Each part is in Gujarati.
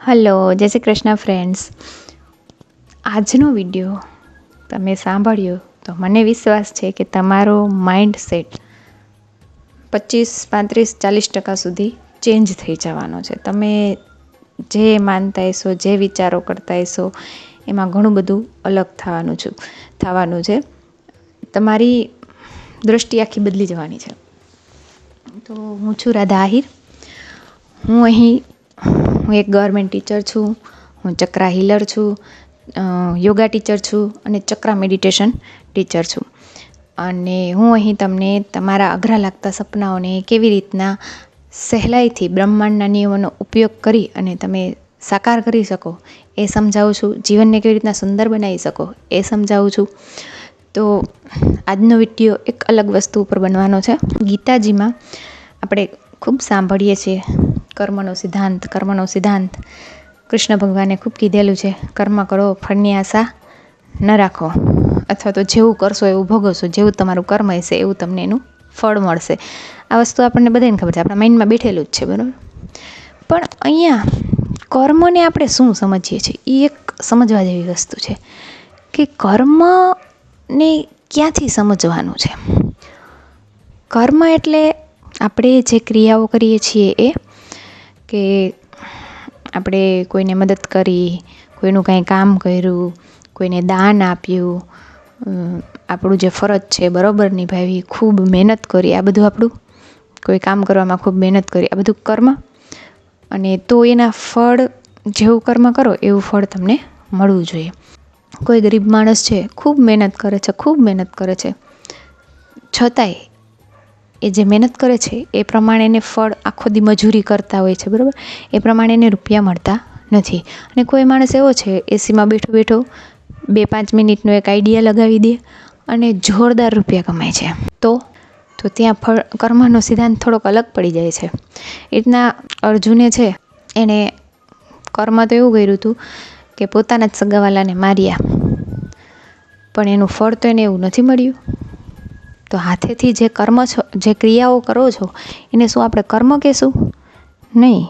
હલો જય શ્રી કૃષ્ણ ફ્રેન્ડ્સ આજનો વીડિયો તમે સાંભળ્યો તો મને વિશ્વાસ છે કે તમારો માઇન્ડ સેટ પચીસ, પાંત્રીસ, ચાલીસ ટકા સુધી ચેન્જ થઈ જવાનો છે. તમે જે માનતા હશો, જે વિચારો કરતા હશો, એમાં ઘણું બધું અલગ થવાનું છું, થવાનું છે. તમારી દૃષ્ટિ આખી બદલી જવાની છે. તો હું છું રાધા આહિર. હું અહીં હું એક ગવર્મેન્ટ ટીચર છું, હું ચક્રા હીલર છું યોગા ટીચર છું અને ચક્રા મેડિટેશન ટીચર છું. અને હું અહીં તમને તમારા અઘરા લાગતા સપનાઓને કેવી રીતના સહેલાઈથી બ્રહ્માંડના નિયમોનો ઉપયોગ કરી અને તમે સાકાર કરી શકો એ સમજાવું છું, જીવનને કેવી રીતના સુંદર બનાવી શકો એ સમજાવું છું. તો આજનો વીડિયો એક અલગ વસ્તુ ઉપર બનવાનો છે. ગીતાજીમાં આપણે ખૂબ સાંભળીએ છીએ. કર્મનો સિદ્ધાંત કર્મનો સિદ્ધાંત. કૃષ્ણ ભગવાને ખૂબ કીધેલું છે, કર્મ કરો, ફળની આશા ન રાખો. અથવા તો જેવું કરશો એવું ભોગવશો, જેવું તમારું કર્મ હશે એવું તમને એનું ફળ મળશે. આ વસ્તુ આપણને બધાને ખબર છે, આપણા માઇન્ડમાં બેઠેલું જ છે, બરાબર? પણ અહીંયા કર્મને આપણે શું સમજીએ છીએ? એ એક સમજવા જેવી વસ્તુ છે કે કર્મને ક્યાંથી સમજવાનું છે? કર્મ એટલે આપણે જે ક્રિયાઓ કરીએ છીએ એ કે આપણે કોઈને મદદ કરી, કોઈનું કાંઈ કામ કર્યું, કોઈને દાન આપ્યું આપણું જે ફરજ છે બરાબર નિભાવી, ખૂબ મહેનત કરી આ બધું આપણું. કોઈ કામ કરવામાં ખૂબ મહેનત કરી આ બધું કર્મ. અને તો એના ફળ જેવું કર્મ કરો, એવું ફળ તમને મળવું જોઈએ. કોઈ ગરીબ માણસ છે, ખૂબ મહેનત કરે છે, ખૂબ મહેનત કરે છે. છતાંય એ જે મહેનત કરે છે, એ પ્રમાણે એને ફળ આખો દી મજૂરી કરતા હોય છે, બરાબર? એ પ્રમાણે એને રૂપિયા મળતા નથી. અને કોઈ માણસ એવો છે, એસીમાં બેઠો બેઠો બે પાંચ મિનિટનો એક આઈડિયા લગાવી દે અને જોરદાર રૂપિયા કમાય છે. તો તો ત્યાં ફળ, કર્મનો સિદ્ધાંત થોડોક અલગ પડી જાય છે. એ રીતના અર્જુને છે એણે કર્મ તો એવું કર્યું હતું કે પોતાના જ સગાવાલાને માર્યા. પણ એનું ફળ તો એને એવું નથી મળ્યું. તો હાથેથી જે કર્મ છો, જે ક્રિયાઓ કરો છો, એને શું આપણે કર્મ કહેશું? નહીં.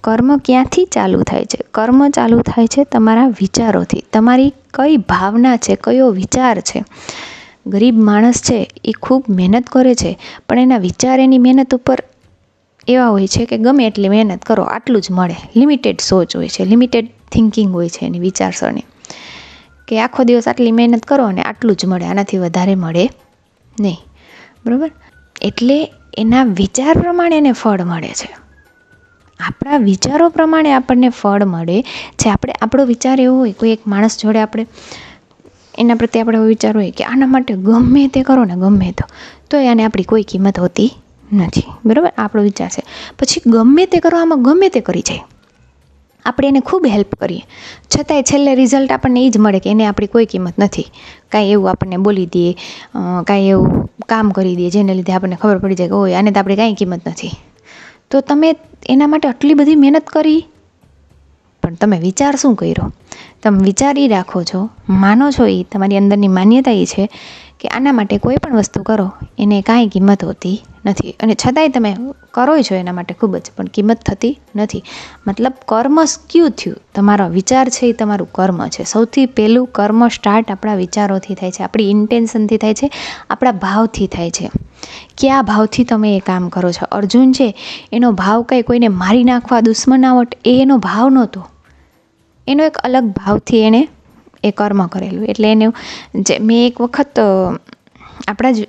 કર્મ ક્યાંથી ચાલુ થાય છે? કર્મ ચાલુ થાય છે તમારા વિચારોથી. તમારી કઈ ભાવના છે? કયો વિચાર છે? ગરીબ માણસ છે, એ ખૂબ મહેનત કરે છે, પણ એના વિચાર, એની મહેનત ઉપર એવા હોય છે કે ગમે એટલી મહેનત કરો, આટલું જ મળે. લિમિટેડ સોચ હોય છે લિમિટેડ થિંકિંગ હોય છે એની વિચારસરણી. કે આખો દિવસ આટલી મહેનત કરો અને આટલું જ મળે, આનાથી વધારે મળે નહીં. બરાબર? એટલે એના વિચાર પ્રમાણે એને ફળ મળે છે. આપણા વિચારો પ્રમાણે આપણને ફળ મળે છે. આપણે, આપણો વિચાર એવો હોય, કોઈ એક માણસ જોડે આપણે એના પ્રત્યે આપણે વિચાર હોય કે આના માટે ગમે તે કરો ને ગમે તો તો આને આપણી કોઈ કિંમત હોતી નથી. બરાબર? આપણો વિચાર છે. પછી ગમે તે કરો, આમાં ગમે તે કરી જાય. આપણે એને ખૂબ હેલ્પ કરીએ. છતાંય છેલ્લે રિઝલ્ટ આપણને એ જ મળે કે એને આપણી કોઈ કિંમત નથી. કાંઈ એવું આપણને બોલી દઈએ કાંઈ એવું કામ કરી દઈએ જેને લીધે આપણને ખબર પડી જાય કે ઓય, આને તો આપણી કાંઈ કિંમત નથી. તો તમે એના માટે આટલી બધી મહેનત કરી? પણ તમે વિચાર શું કર્યો? તમે વિચારી રાખો છો, માનો છો એ તમારી અંદરની માન્યતા એ છે કે આના માટે કોઈ પણ વસ્તુ કરો, એને કાંઈ કિંમત હોતી નથી. અને છતાંય તમે કરો છો એના માટે ખૂબ જ, પણ કિંમત થતી નથી. મતલબ કર્મ ક્યું થયું? તમારો વિચાર છે એ તમારું કર્મ છે. સૌથી પહેલું કર્મ સ્ટાર્ટ આપણા વિચારોથી થાય છે, આપણી ઇન્ટેન્શનથી થાય છે, આપણા ભાવથી થાય છે. કયા ભાવથી તમે એ કામ કરો છો? અર્જુન છે, એનો ભાવ કંઈ કોઈને મારી નાખવા દુશ્મનાવટ, એ એનો ભાવ નહોતો. એનો એક અલગ ભાવથી એણે એ કર્મ કરેલું. એટલે એને જે મેં એક વખત આપણા જ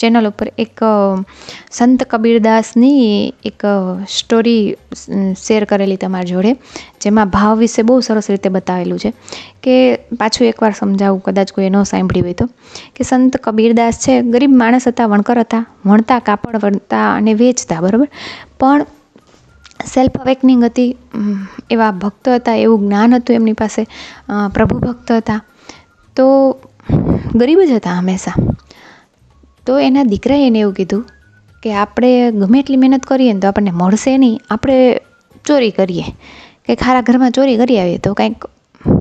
ચેનલ ઉપર એક સંત કબીરદાસની એક સ્ટોરી શેર કરેલી તમારી જોડે, જેમાં ભાવ વિશે બહુ સરસ રીતે બતાવેલું છે કે પાછું એકવાર સમજાવું, કદાચ કોઈ ન સાંભળ્યું હોય તો, કે સંત કબીરદાસ છે, ગરીબ માણસ હતા, વણકર હતા, વણતા, કાપડ વણતા અને વેચતા, બરાબર? પણ સેલ્ફ અવેકનિંગ હતી એવા ભક્ત હતા, એવું જ્ઞાન હતું એમની પાસે. પ્રભુ ભક્ત હતા. તો ગરીબ જ હતા હંમેશા. તો એના દીકરાએ એને એવું કીધું કે આપણે ગમે એટલી મહેનત કરીએ ને તો આપણને મળશે નહીં. આપણે ચોરી કરીએ. કે ખારા ઘરમાં ચોરી કરી આવીએ તો કાંઈક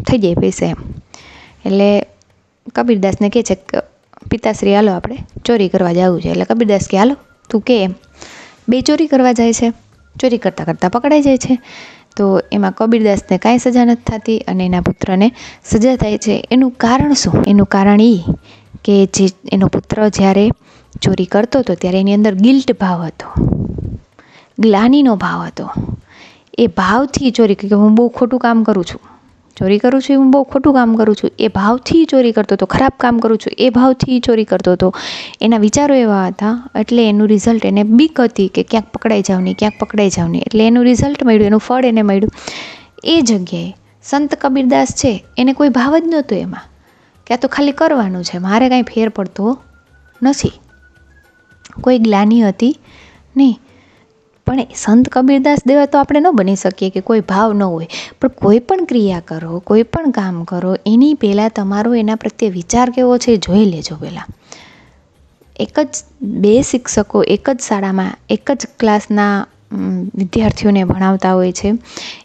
થઈ જાય પૈસા એમ. એટલે કબીરદાસને કહે છે કે, પિતાશ્રી, હાલો આપણે ચોરી કરવા જવું છે. એટલે કબીરદાસ કે, હાલો, તું કે એમ. બે ચોરી કરવા જાય છે. ચોરી કરતાં કરતાં પકડાઈ જાય છે. તો એમાં કબીરદાસને કાંઈ સજા નથી થતી અને એના પુત્રને સજા થાય છે. એનું કારણ શું? એનું કારણ એ કે જે એનો પુત્ર જ્યારે ચોરી કરતો હતો ત્યારે એની અંદર ગિલ્ટ ભાવ હતો. ગ્લાનીનો ભાવ હતો. એ ભાવથી ચોરી કે હું બહુ ખોટું કામ કરું છું. ચોરી કરું છું, હું બહુ ખોટું કામ કરું છું, એ ભાવથી ચોરી કરતો હતો, ખરાબ કામ કરું છું, એ ભાવથી ચોરી કરતો હતો. એના વિચારો એવા હતા, એટલે એનું રિઝલ્ટ એને બીક હતી કે ક્યાંક પકડાઈ જાવ નહીં ક્યાંક પકડાઈ જાવ નહીં એટલે એનું રિઝલ્ટ મળ્યું, એનું ફળ એને મળ્યું. એ જગ્યાએ સંત કબીરદાસ છે, એને કોઈ ભાવ જ નહોતો એમાં, કે આ તો ખાલી કરવાનું છે, મારે કાંઈ ફેર પડતો નથી. કોઈ ગ્લાની હતી નહીં. પણ સંત કબીરદાસ દેવા તો આપણે ન બની શકીએ કે કોઈ ભાવ ન હોય. પણ કોઈ પણ ક્રિયા કરો, કોઈ પણ કામ કરો, એની પહેલાં તમારો એના પ્રત્યે વિચાર કેવો છે જોઈ લેજો પહેલાં. એક જ બે શિક્ષકો એક જ શાળામાં, એક જ ક્લાસના વિદ્યાર્થીઓને ભણાવતા હોય છે.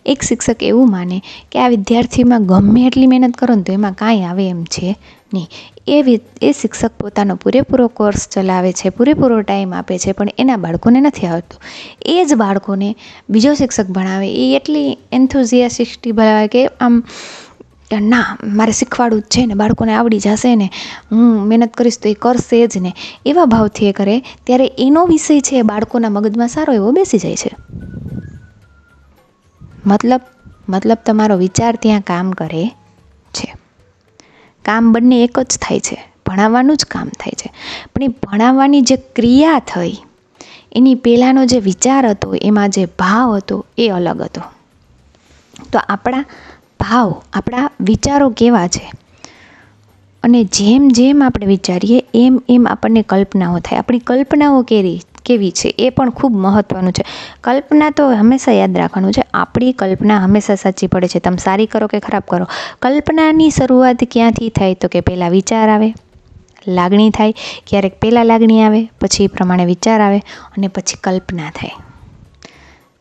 એક શિક્ષક એવું માને કે આ વિદ્યાર્થીમાં ગમે એટલી મહેનત કરો ને તો એમાં કાંઈ આવે એમ છે. નહીં એ એ શિક્ષક પોતાનો પૂરેપૂરો કોર્સ ચલાવે છે, પૂરેપૂરો ટાઈમ આપે છે, પણ એના બાળકોને નથી આવતું એ જ બાળકોને બીજો શિક્ષક ભણાવે, એ એટલી એન્થુઝિયાસિસ્ટી ભણાવે કે આમ, ના, મારે શીખવાડવું જ છે ને, બાળકોને આવડી જશે ને, હું મહેનત કરીશ તો એ કરશે જ ને. એવા ભાવથી એ કરે, ત્યારે એનો વિષય છે બાળકોના મગજમાં સારો એવો બેસી જાય છે. મતલબ મતલબ તમારો વિચાર ત્યાં કામ કરે છે. કામ બંને એક જ થાય છે. ભણાવવાનું જ કામ થાય છે. પણ એ ભણાવવાની જે ક્રિયા થઈ, એની પહેલાંનો જે વિચાર હતો, એમાં જે ભાવ હતો, એ અલગ હતો. તો આપણા ભાવ, આપણા વિચારો કેવા છે? અને જેમ જેમ આપણે વિચારીએ, એમ એમ આપણને કલ્પનાઓ થાય. આપણી કલ્પનાઓ કેવી? કેવી છે એ પણ ખૂબ મહત્ત્વનું છે. કલ્પના તો હંમેશા યાદ રાખવાનું છે. આપણી કલ્પના હંમેશા સાચી પડે છે. તમે સારી કરો કે ખરાબ કરો? કલ્પનાની શરૂઆત ક્યાંથી થાય તો કે પહેલાં વિચાર આવે, લાગણી થાય, ક્યારેક પહેલાં લાગણી આવે, પછી એ પ્રમાણે વિચાર આવે અને પછી કલ્પના થાય.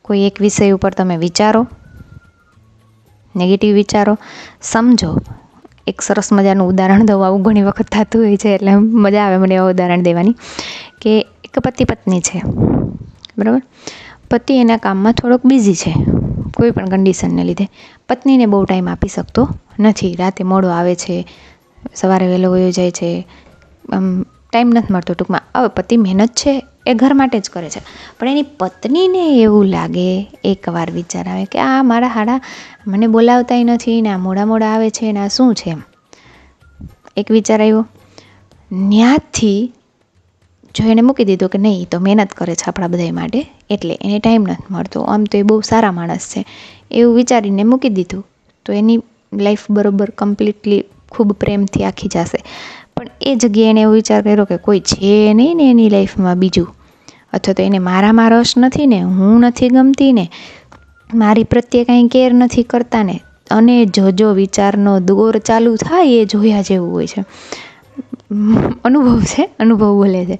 કોઈ એક વિષય ઉપર તમે વિચારો નેગેટિવ વિચારો, સમજો. એક સરસ મજાનું ઉદાહરણ દઉં. આવું ઘણી વખત થતું હોય છે એટલે મજા આવે મને એવા ઉદાહરણ દેવાની. કે એક પતિ પત્ની છે. બરાબર? પતિ એના કામમાં થોડોક બિઝી છે. કોઈ પણ કન્ડિશનને લીધે. પત્નીને બહુ ટાઈમ આપી શકતો નથી. રાતે મોડો આવે છે, સવારે વહેલો વયો જાય છે. આમ ટાઈમ નથી મળતો ટૂંકમાં. હવે પતિ મહેનત છે, એ ઘર માટે જ કરે છે. પણ એની પત્નીને એવું લાગે, એકવાર વિચાર આવે કે આ મારા હાડા મને બોલાવતાય નથી, ને આ મોડા મોડા આવે છે, ને આ શું છે એમ. એક વિચાર આવ્યો. ન્યાથી જો એણે મૂકી દીધું કે નહીં, તો મહેનત કરે છે આપણા બધા માટે. એટલે એને ટાઈમ નથી મળતો. આમ તો એ બહુ સારા માણસ છે. એવું વિચારીને મૂકી દીધું, તો એની લાઈફ બરોબર કમ્પ્લીટલી ખૂબ પ્રેમથી આખી જશે. પણ એ જગ્યાએ એણે એવો વિચાર કર્યો કે કોઈ છે નહીં ને એની લાઈફમાં બીજું. અથવા તો એને મારામાં રસ નથી ને, હું નથી ગમતી ને, મારી પ્રત્યે કાંઈ કેર નથી કરતા ને. અને જો જો વિચારનો દોર ચાલુ થાય, એ જોયા જેવું હોય છે. અનુભવ છે, અનુભવ બોલે છે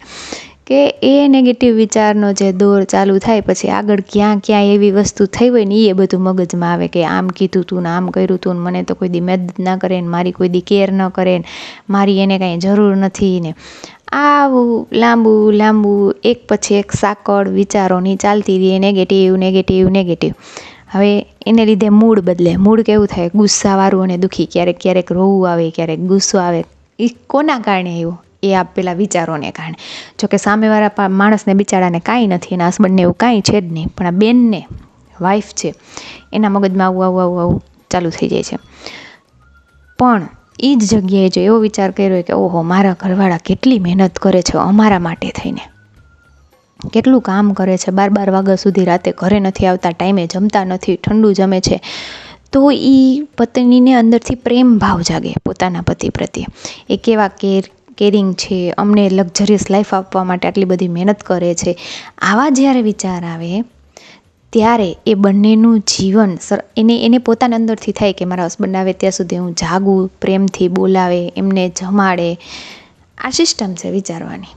કે એ નેગેટિવ વિચારનો જે દોર ચાલુ થાય પછી આગળ ક્યાં ક્યાં એવી વસ્તુ થઈ હોય ને એ બધું મગજમાં આવે કે આમ કીધું તું ને આમ કર્યું તું ને મને તો કોઈ દી મદદ ના કરે ને મારી કોઈ દી કેર ન કરે ને મારી એને કાંઈ જરૂર નથી ને. આવું લાંબુ લાંબુ, એક પછી એક સાંકળ વિચારોની ચાલતી રહી નેગેટિવ નેગેટિવ નેગેટિવ હવે એને લીધે મૂડ બદલે, મૂડ કેવું થાય? ગુસ્સાવાળું અને દુઃખી. ક્યારેક ક્યારેક રોવું આવે, ક્યારેક ગુસ્સો આવે. એ કોના કારણે આવ્યો? એ આ પેલા વિચારોને કારણે. જોકે સામેવાળા માણસને બિચારાને કાંઈ નથી એના હસબન્ડને એવું કાંઈ છે જ નહીં, પણ આ બેનને, વાઈફ છે, એના મગજમાં આવું આવું આવું આવું ચાલુ થઈ જાય છે. પણ એ જ જગ્યાએ જો એવો વિચાર કર્યો કે ઓહો, મારા ઘરવાળા કેટલી મહેનત કરે છે અમારા માટે થઈને. કેટલું કામ કરે છે, બાર બાર વાગ્યા સુધી રાતે ઘરે નથી આવતા, ટાઈમે જમતા નથી, ઠંડુ જમે છે. તો એ પત્નીને અંદરથી પ્રેમ ભાવ જાગે પોતાના પતિ પ્રત્યે. એ કેવા કેર કેરિંગ છે, અમને લક્ઝરિયસ લાઈફ આપવા માટે આટલી બધી મહેનત કરે છે. આવા જ્યારે વિચાર આવે, ત્યારે એ બંનેનું જીવન સર, એને એને પોતાના અંદરથી થાય કે મારા હસબન્ડ આવે ત્યાં સુધી હું જાગું, પ્રેમથી બોલાવે, એમને જમાડે. આ સિસ્ટમ છે વિચારવાની.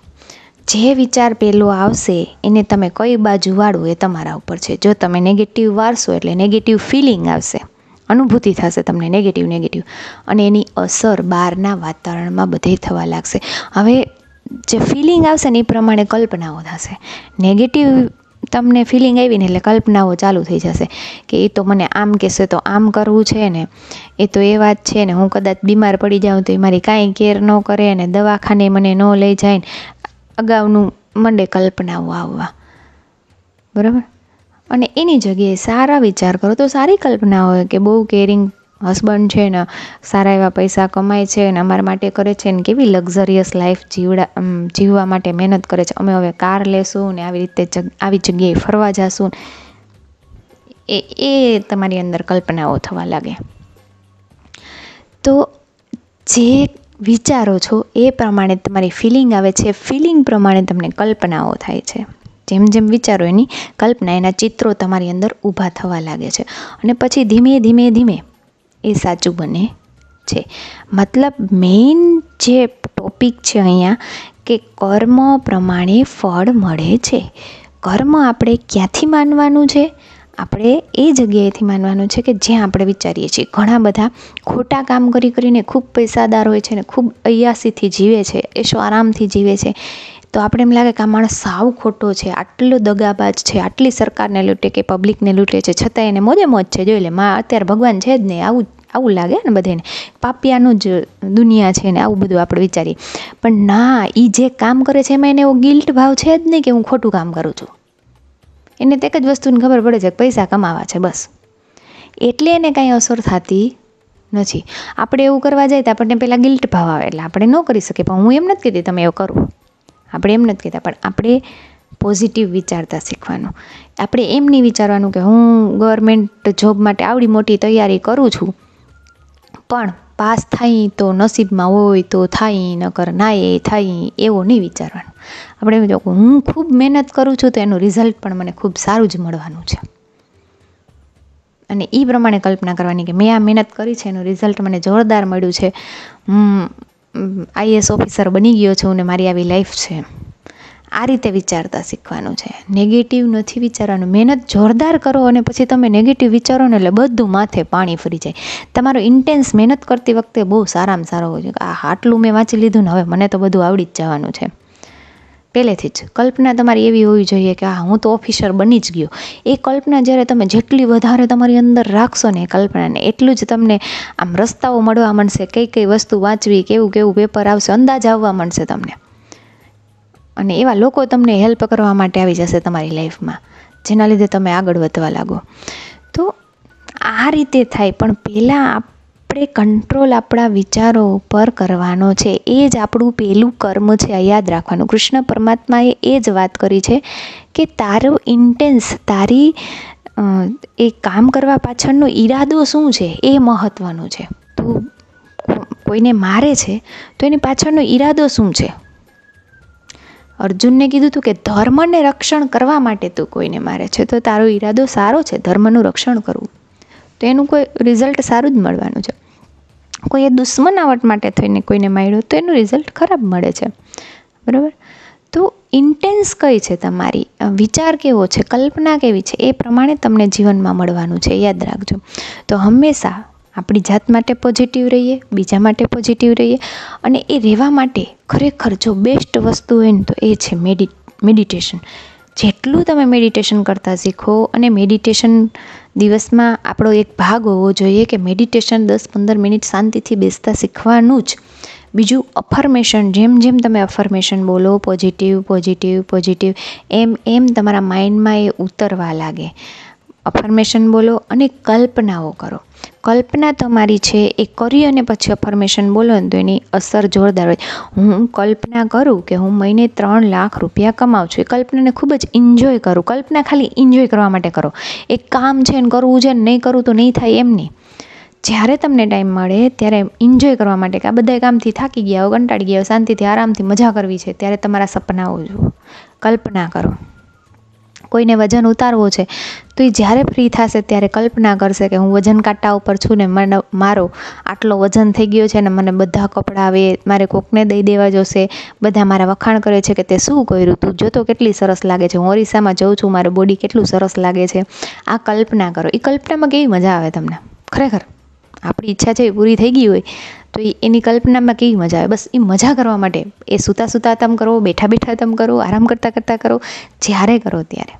જે વિચાર પહેલો આવશે, એને તમે કઈ બાજુ વાળો એ તમારા ઉપર છે. જો તમે નેગેટિવ વાળશો એટલે નેગેટિવ ફિલિંગ આવશે. અનુભૂતિ થશે તમને નેગેટિવ નેગેટિવ અને એની અસર બહારના વાતાવરણમાં બધે થવા લાગશે. હવે જે ફિલિંગ આવશે ને એ પ્રમાણે કલ્પનાઓ થશે. નેગેટિવ તમને ફિલિંગ આવી ને એટલે કલ્પનાઓ ચાલુ થઈ જશે કે એ તો મને આમ કહેશે, તો આમ કરવું છે ને, એ તો એ વાત છે ને, હું કદાચ બીમાર પડી જાઉં તો એ મારી કાંઈ કેર ન કરે ને દવાખાને મને ન લઈ જાય ને, અગાઉનું મંડે કલ્પનાઓ આવવા. બરાબર? અને એની જગ્યાએ સારા વિચાર કરો. તો સારી કલ્પના હોય કે બહુ કેરિંગ હસબન્ડ છે ને, સારા એવા પૈસા કમાય છે ને, અમારા માટે કરે છે ને, કેવી લક્ઝરિયસ લાઈફ જીવડા જીવવા માટે મહેનત કરે છે. અમે હવે કાર લેશું ને આવી રીતે આવી જગ્યાએ ફરવા જશું એ એ તમારી અંદર કલ્પનાઓ થવા લાગે. તો જે વિચારો છો એ પ્રમાણે તમારી ફિલિંગ આવે છે. ફિલિંગ પ્રમાણે તમને કલ્પનાઓ થાય છે. જેમ જેમ વિચારો, એની કલ્પના, એના ચિત્રો તમારી અંદર ઊભા થવા લાગે છે. અને પછી ધીમે ધીમે ધીમે એ સાચું બને છે. મતલબ મેઇન જે ટોપિક છે અહીંયા કે કર્મ પ્રમાણે ફળ મળે છે. કર્મ આપણે ક્યાંથી માનવાનું છે? આપણે એ જગ્યાએથી માનવાનું છે કે જ્યાં આપણે વિચારીએ છીએ. ઘણા બધા ખોટા કામ કરી કરીને ખૂબ પૈસાદાર હોય છે ને ખૂબ અયાસીથી જીવે છે એશો આરામથી જીવે છે? તો આપણે એમ લાગે કે આ માણસ સાવ ખોટો છે, આટલો દગાબાજ છે, આટલી સરકારને લૂંટે કે પબ્લિકને લૂંટે છે છતાં એને મોજે મોજ છે. જોઈ લે, માં અત્યારે ભગવાન છે જ નહીં આવું આવું લાગે ને બધાને. પાપિયાનું જ દુનિયા છે ને, આવું બધું આપણે વિચારીએ. પણ ના એ જે કામ કરે છે એમાં એને એવો ગિલ્ટ ભાવ છે જ નહીં કે હું ખોટું કામ કરું છું. એને તે એક જ વસ્તુની ખબર પડે છે કે પૈસા કમાવા છે, બસ. એટલે એને કાંઈ અસર થતી નથી. આપણે એવું કરવા જાય તો આપણને પહેલાં ગિલ્ટ ભાવ આવે એટલે આપણે ન કરી શકીએ. પણ હું એમ નથી કહેતી તમે એવું કરો. આપણે એમ નથી કહેતા, પણ આપણે પોઝિટિવ વિચારતા શીખવાનું. આપણે એમ નહીં વિચારવાનું કે હું ગવર્મેન્ટ જોબ માટે આવડી મોટી તૈયારી કરું છું, પણ પાસ થાય તો નસીબમાં હોય તો થાય, નકર ના એ થાય, એવો નહીં વિચારવાનું. આપણે એમ કે હું ખૂબ મહેનત કરું છું તો એનું રિઝલ્ટ પણ મને ખૂબ સારું જ મળવાનું છે. અને એ પ્રમાણે કલ્પના કરવાની કે મેં આ મહેનત કરી છે, એનું રિઝલ્ટ મને જોરદાર મળ્યું છે. આઈએસ ઓફિસર બની ગયો છું ને મારી આવી લાઈફ છે. આ રીતે વિચારતા શીખવાનું છે. નેગેટિવ નથી વિચારવાનું. મહેનત જોરદાર કરો અને પછી તમે નેગેટિવ વિચારો ને એટલે બધું માથે પાણી ફરી જાય. તમારો ઇન્ટેન્સ મહેનત કરતી વખતે બહુ સારામાં સારો હોય છે આ આટલું મેં વાંચી લીધું ને હવે મને તો બધું આવડી જ જવાનું છે. પહેલેથી જ. કલ્પના તમારી એવી હોવી જોઈએ કે હા, હું તો ઓફિસર બની જ ગયો. એ કલ્પના જ્યારે તમે જેટલી વધારે તમારી અંદર રાખશો ને એ કલ્પનાને, એટલું જ તમને આમ રસ્તાઓ મળવા માંડશે કઈ કઈ વસ્તુ વાંચવી, કેવું કેવું પેપર આવશે, અંદાજ આવવા માંડશે તમને. અને એવા લોકો તમને હેલ્પ કરવા માટે આવી જશે તમારી લાઈફમાં જેના લીધે તમે આગળ વધવા લાગો. તો આ રીતે થાય. પણ પહેલાં આપણે કંટ્રોલ આપણા વિચારો ઉપર કરવાનો છે. એ જ આપણું પહેલું કર્મ છે, આ યાદ રાખવાનું. કૃષ્ણ પરમાત્માએ એ જ વાત કરી છે કે તારો ઇન્ટેન્સ તારી એ કામ કરવા પાછળનો ઈરાદો શું છે? એ મહત્ત્વનું છે. તું કોઈને મારે છે તો એની પાછળનો ઈરાદો શું છે? અર્જુનને કીધું હતું કે ધર્મને રક્ષણ કરવા માટે તું કોઈને મારે છે તો તારો ઈરાદો સારો છે, ધર્મનું રક્ષણ કરવું. તો એનું કોઈ રિઝલ્ટ સારું જ મળવાનું છે. કોઈએ દુશ્મનાવટ માટે થઈને કોઈને માર્યો તો એનું રિઝલ્ટ ખરાબ મળે છે. બરાબર? તો ઇન્ટેન્સ કઈ છે તમારી? વિચાર કેવો છે? કલ્પના કેવી છે? એ પ્રમાણે તમને જીવનમાં મળવાનું છે, યાદ રાખજો. તો હંમેશા આપણી જાત માટે પોઝિટિવ રહીએ, બીજા માટે પોઝિટિવ રહીએ અને એ રહેવા માટે ખરેખર જો બેસ્ટ વસ્તુ હોય ને તો એ છે મેડિ મેડિટેશન જેટલું તમે મેડિટેશન કરતાં શીખો અને મેડિટેશન દિવસમાં આપણો એક ભાગ હોવો જોઈએ કે મેડિટેશન દસ પંદર મિનિટ શાંતિથી બેસતા શીખવાનું જ. બીજું અફર્મેશન જેમ જેમ તમે અફર્મેશન બોલો પોઝિટિવ પોઝિટિવ પોઝિટિવ એમ એમ તમારા માઇન્ડમાં એ ઉતરવા લાગે. અફર્મેશન બોલો અને કલ્પનાઓ કરો. કલ્પના તમારી છે, એ કરી અને પછી અફર્મેશન બોલો ને તો એની અસર જોરદાર હોય. હું કલ્પના કરું કે હું મહિને ત્રણ લાખ રૂપિયા કમાઉં છું. એ કલ્પનાને ખૂબ જ એન્જોય કરું. કલ્પના ખાલી એન્જોય કરવા માટે કરો. એક કામ છે ને કરવું છે ને નહીં કરવું તો નહીં થાય એમ નહીં. જ્યારે તમને ટાઈમ મળે, ત્યારે એન્જોય કરવા માટે કે આ બધા કામથી થાકી ગયા હો, કંટાળી ગયા શાંતિથી, આરામથી મજા કરવી છે, ત્યારે તમારા સપનાઓ જુઓ. કલ્પના કરો. કોઈને વજન ઉતારવો છે, તો એ જ્યારે ફ્રી થશે ત્યારે કલ્પના કરશે કે હું વજન કાંટા ઉપર છું ને મને મારો આટલો વજન થઈ ગયો છે ને મને બધા કપડાં આવે મારે કોકને દઈ દેવા જોશે, બધા મારા વખાણ કરે છે કે તે શું કર્યું તું? જોતો કેટલી સરસ લાગે છે. હું ઓરિસ્સામાં જઉં છું, મારું બોડી કેટલું સરસ લાગે છે. આ કલ્પના કરો. એ કલ્પનામાં કેવી મજા આવે તમને? ખરેખર. આપણી ઈચ્છા છે એ પૂરી થઈ ગઈ હોય, તો એ એની કલ્પનામાં કેવી મજા આવે? બસ એ મજા કરવા માટે એ સૂતા સૂતા તમે કરો બેઠા બેઠા તમે કરો, આરામ કરતાં કરતાં કરો, જ્યારે કરો ત્યારે.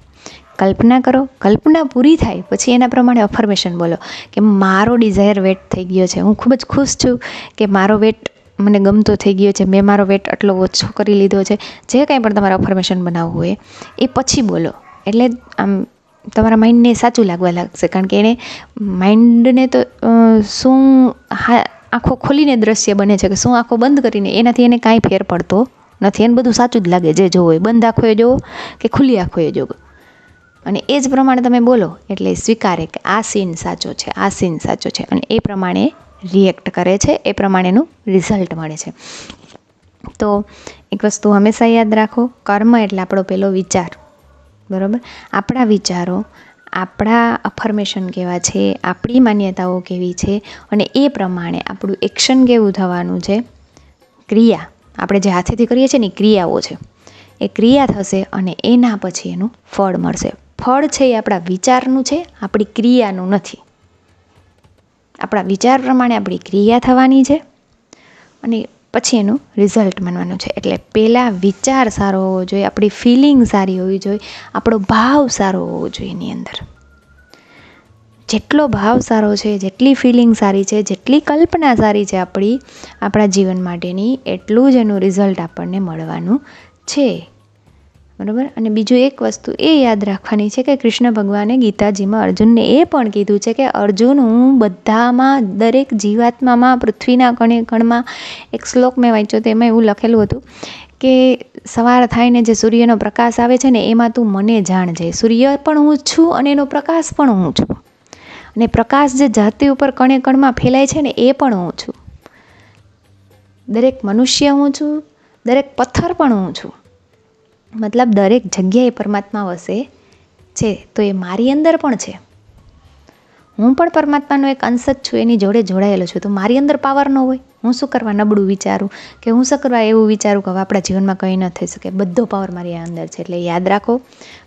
કલ્પના કરો, કલ્પના પૂરી થાય, પછી એના પ્રમાણે અફર્મેશન બોલો કે મારો ડિઝાયર વેટ થઈ ગયો છે. હું ખૂબ જ ખુશ છું કે મારો વેટ મને ગમતો થઈ ગયો છે. મેં મારો વેટ આટલો ઓછો કરી લીધો છે. જે કાંઈ પણ તમારે અફર્મેશન બનાવવું હોય, એ પછી બોલો. એટલે આમ તમારા માઇન્ડને સાચું લાગવા લાગશે. કારણ કે એને માઇન્ડને તો શું હા, આંખો ખોલીને દ્રશ્ય બને છે કે શું આંખો બંધ કરીને એનાથી એને કાંઈ ફેર પડતો નથી. એને બધું સાચું જ લાગે. જે જોવો એ બંધ આંખોએ જોવો કે ખુલ્લી આંખોએ જોવો. અને એ જ પ્રમાણે તમે બોલો એટલે સ્વીકારે કે આ સીન સાચો છે, આ સીન સાચો છે. અને એ પ્રમાણે રિએક્ટ કરે છે, એ પ્રમાણેનું રિઝલ્ટ મળે છે. તો એક વસ્તુ હંમેશા યાદ રાખો, કર્મ એટલે આપણો પહેલો વિચાર. બરાબર? આપણા વિચારો, આપણા અફર્મેશન કેવા છે, આપણી માન્યતાઓ કેવી છે, અને એ પ્રમાણે આપણું એક્શન કેવું થવાનું છે? ક્રિયા. આપણે જે હાથેથી કરીએ છીએ ને ક્રિયાઓ છે. એ ક્રિયા થશે અને એના પછી એનું ફળ મળશે. ફળ છે એ આપણા વિચારનું છે, આપણી ક્રિયાનું નથી. આપણા વિચાર પ્રમાણે આપણી ક્રિયા થવાની છે અને પછી એનું રિઝલ્ટ માનવાનું છે. એટલે પહેલાં વિચાર સારો હોવો જોઈએ, આપણી ફિલિંગ સારી હોવી જોઈએ, આપણો ભાવ સારો હોવો જોઈએ એની અંદર. જેટલો ભાવ સારો છે, જેટલી ફિલિંગ સારી છે, જેટલી કલ્પના સારી છે આપણી, આપણા જીવન માટેની, એટલું જ એનું રિઝલ્ટ આપણને મળવાનું છે. બરાબર? અને બીજું એક વસ્તુ એ યાદ રાખવાની છે કે કૃષ્ણ ભગવાને ગીતાજીમાં અર્જુનને એ પણ કીધું છે કે અર્જુન, હું બધામાં, દરેક જીવાત્મામાં, પૃથ્વીના કણે કણમાં, એક શ્લોક મેં વાંચ્યો તો એમાં એવું લખેલું હતું કે સવાર થાયને જે સૂર્યનો પ્રકાશ આવે છે ને, એમાં તું મને જાણજે. સૂર્ય પણ હું છું અને એનો પ્રકાશ પણ હું છું. અને પ્રકાશ જે જાતિ ઉપર કણે કણમાં ફેલાય છે ને, એ પણ હું છું. દરેક મનુષ્ય હું છું, દરેક પથ્થર પણ હું છું. મતલબ દરેક જગ્યાએ પરમાત્મા વસે છે, તો એ મારી અંદર પણ છે. હું પણ પરમાત્માનો એક અંશ જ છું, એની જોડે જોડાયેલો છું. તો મારી અંદર પાવર ન હોય. હું શું કરવા નબળું વિચારું? કે હું શું કરવા એવું વિચારું કે હવે આપણા જીવનમાં કંઈ ન થઈ શકે? બધો પાવર મારી અંદર છે. એટલે યાદ રાખો,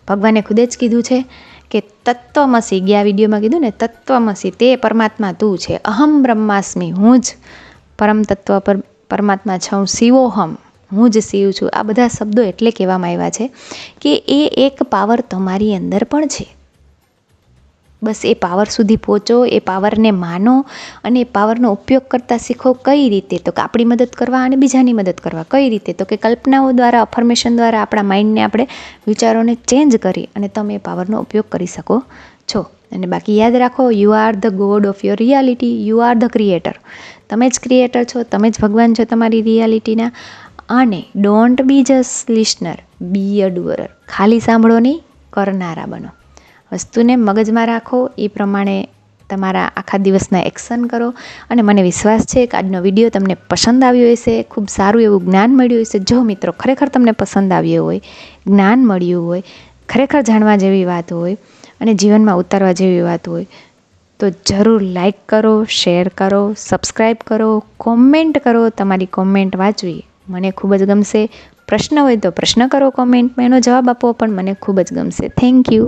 ભગવાને ખુદે જ કીધું છે કે તત્વમસી, ગયા વિડીયોમાં કીધું ને, તત્વમસી, તે પરમાત્મા તું છે. અહમ બ્રહ્માસ્મી, હું જ પરમ તત્વ પર પરમાત્મા છું, શિવોહમ. હું જ શિવ છું. આ બધા શબ્દો એટલે કહેવામાં આવ્યા છે કે એ એક પાવર તમારી અંદર પણ છે. બસ એ પાવર સુધી પહોંચો, એ પાવરને માનો અને એ પાવરનો ઉપયોગ કરતાં શીખો કઈ રીતે? તો કે આપણી મદદ કરવા અને બીજાની મદદ કરવા. કઈ રીતે? તો કે કલ્પનાઓ દ્વારા અફર્મેશન દ્વારા આપણા માઇન્ડને આપણે વિચારોને ચેન્જ કરી અને તમે એ પાવરનો ઉપયોગ કરી શકો છો. અને બાકી યાદ રાખો you are the god of your reality you are the creator તમે જ ક્રિએટર છો, તમે જ ભગવાન છો તમારી રિયાલિટીના અને don't be just listener be a doer ખાલી સાંભળો નહીં, કરનારા બનો. વસ્તુને મગજમાં રાખો, એ પ્રમાણે તમારા આખા દિવસના એક્શન કરો. અને મને વિશ્વાસ છે કે આજનો વીડિયો તમને પસંદ આવ્યો હશે, ખૂબ સારું એવું જ્ઞાન મળ્યું હશે. જો મિત્રો ખરેખર તમને પસંદ આવ્યો હોય, જ્ઞાન મળ્યું હોય, ખરેખર જાણવા જેવી વાત હોય અને જીવનમાં ઉતારવા જેવી વાત હોય, તો જરૂર લાઈક કરો શેર કરો સબસ્ક્રાઈબ કરો કોમેન્ટ કરો. તમારી કોમેન્ટ વાંચવી મને ખૂબ જ ગમશે. પ્રશ્ન હોય તો પ્રશ્ન કરો કોમેન્ટમાં એનો જવાબ આપો પણ મને ખૂબ જ ગમશે. Thank you